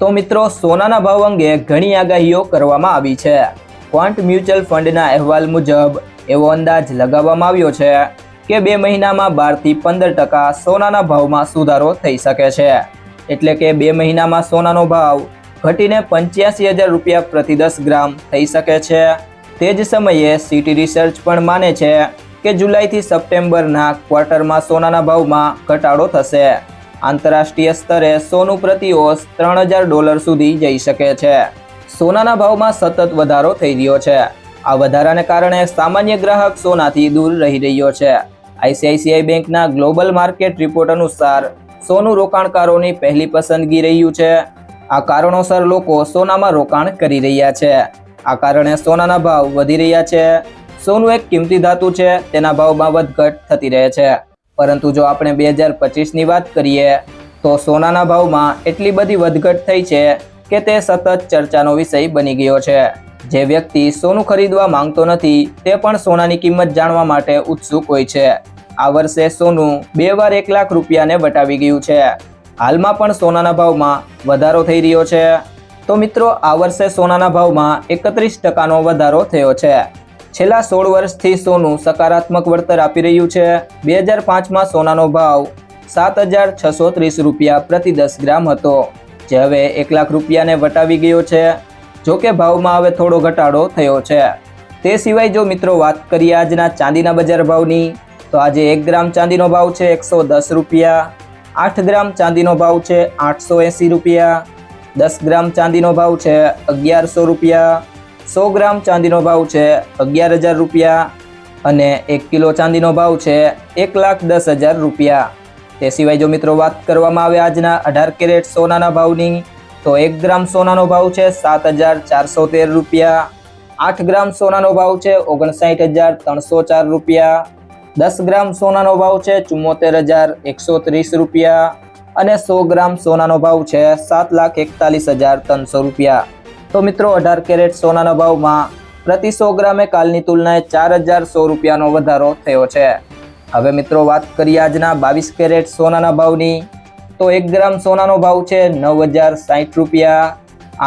તો મિત્રો, સોનાના ભાવ અંગે ઘણી આગાહીઓ કરવામાં આવી છે. ક્વાન્ટ મ્યુચ્યુઅલ ફંડના અહેવાલ મુજબ એવો અંદાજ લગાવવામાં આવ્યો છે કે બે મહિનામાં બારથી પંદર ટકા સોનાના ભાવમાં સુધારો થઈ શકે છે. એટલે કે બે મહિનામાં સોનાનો ભાવ ઘટીને પંચ્યાસી હજાર રૂપિયા પ્રતિ દસ ગ્રામ થઈ શકે છે. તે જ સમયે સિટી રિસર્ચ પણ માને છે કે જુલાઈથી સપ્ટેમ્બરના ક્વાર્ટરમાં સોનાના ભાવમાં ઘટાડો થશે. આંતરરાષ્ટ્રીય સ્તરે સોનું પ્રતિ ઓસ ત્રણ હજાર ડોલર સુધી જઈ શકે છે. સોનાના ભાવમાં સતત વધારો થઈ રહ્યો છે. આ વધારાને કારણે સામાન્ય ગ્રાહક સોનાથી દૂર રહી રહ્યો છે. આઈસીઆઈસીઆઈ બેંકના ગ્લોબલ માર્કેટ રિપોર્ટ અનુસાર સોનું રોકાણકારોની પહેલી પસંદગી રહ્યું છે. આ કારણોસર લોકો સોનામાં રોકાણ કરી રહ્યા છે. આ કારણે સોનાના ભાવ વધી રહ્યા છે. સોનું એક કિંમતી ધાતુ છે. તેના ભાવમાં વધઘટ થતી રહે છે. પરંતુ જો આપણે બે હજાર પચીસની વાત કરીએ, તો સોનાના ભાવમાં એટલી બધી વધઘટ થઈ છે કે તે સતત ચર્ચાનો વિષય બની ગયો છે. જે વ્યક્તિ સોનું ખરીદવા માંગતો નથી, તે પણ સોનાની કિંમત જાણવા માટે ઉત્સુક હોય છે. આ વર્ષે સોનું બે વાર એક લાખ રૂપિયાને વટાવી ગયું છે. હાલમાં પણ સોનાના ભાવમાં વધારો થઈ રહ્યો છે. તો મિત્રો, આ વર્ષે સોનાના ભાવમાં એકત્રીસ ટકાનો વધારો થયો છે. છેલ્લા સોળ વર્ષથી સોનું સકારાત્મક વળતર આપી રહ્યું છે. બે હજાર પાંચમાં સોનાનો ભાવ સાત હજાર છસો ત્રીસ રૂપિયા પ્રતિ દસ ગ્રામ હતો. જે હવે એક લાખ રૂપિયાને વટાવી ગયો છે. જો કે ભાવમાં હવે થોડો ઘટાડો થયો છે. તે સિવાય જો મિત્રો વાત કરીએ આજના ચાંદીના બજાર ભાવની, તો આજે એક ગ્રામ ચાંદીનો ભાવ છે એકસો દસ રૂપિયા, આઠ ગ્રામ ચાંદીનો ભાવ છે આઠસો એંસી રૂપિયા, દસ ગ્રામ ચાંદીનો ભાવ છે અગિયારસો રૂપિયા સો ગ્રામ ચાંદીનો ભાવ છે અગિયાર હજાર રૂપિયા અને એક કિલો ચાંદીનો ભાવ છે એક લાખ દસ હજાર રૂપિયા. તે સિવાય જો મિત્રો વાત કરવામાં આવે આજના અઢાર કેરેટ સોનાના ભાવની, તો એક ગ્રામ સોનાનો ભાવ છે સાત હજાર ચારસો તેર રૂપિયા. આઠ ગ્રામ સોનાનો ભાવ છે ઓગણસાઠ હજાર ત્રણસો ચાર રૂપિયા. દસ ગ્રામ સોનાનો ભાવ છે ચુમ્મોતેર હજાર એકસો ત્રીસ રૂપિયા. અને સો ગ્રામ સોનાનો ભાવ છે સાત લાખ એકતાલીસ હજાર ત્રણસો રૂપિયા. તો મિત્રો, અઢાર કેરેટ સોનાના ભાવમાં પ્રતિ સો ગ્રામે કાલની તુલનાએ ચાર હજાર સો રૂપિયાનો વધારો થયો છે. હવે મિત્રો, વાત કરીએ આજના બાવીસ કેરેટ સોનાના ભાવની. તો એક ગ્રામ સોનાનો ભાવ છે નવ હજાર સાઠ રૂપિયા,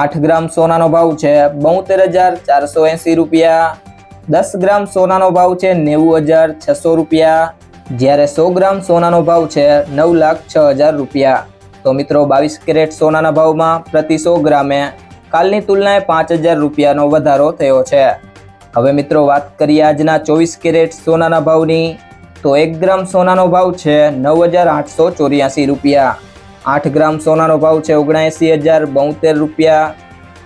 આઠ ગ્રામ સોનાનો ભાવ છે બોતેર હજાર ચારસો એંસી રૂપિયા, દસ ગ્રામ સોનાનો ભાવ છે નેવું હજાર છસો રૂપિયા, જ્યારે સો ગ્રામ સોનાનો ભાવ છે નવ લાખ છ હજાર રૂપિયા. તો મિત્રો, બાવીસ કેરેટ સોનાના ભાવમાં પ્રતિ સો ગ્રામે કાલની તુલનાએ પાંચ હજાર રૂપિયાનો વધારો થયો છે. હવે મિત્રો વાત કરીએ આજના ચોવીસ કેરેટ સોનાના ભાવની, તો એક ગ્રામ સોનાનો ભાવ છે નવ હજાર આઠસો ચોર્યાસી રૂપિયા. આઠ ગ્રામ સોનાનો ભાવ છે ઓગણએંસી હજાર બોતેર રૂપિયા.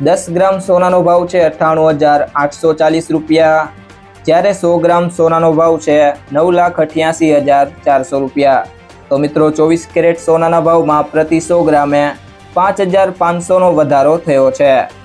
દસ ગ્રામ સોનાનો ભાવ છે અઠ્ઠાણું હજાર આઠસો ચાલીસ રૂપિયા. જ્યારે સો ગ્રામ સોનાનો ભાવ છે નવ લાખ અઠ્યાસી હજાર ચારસો રૂપિયા. તો મિત્રો ચોવીસ કેરેટ સોનાના ભાવમાં પ્રતિ સો ગ્રામે પાંચ હજાર પાંચસોનો વધારો થયો છે.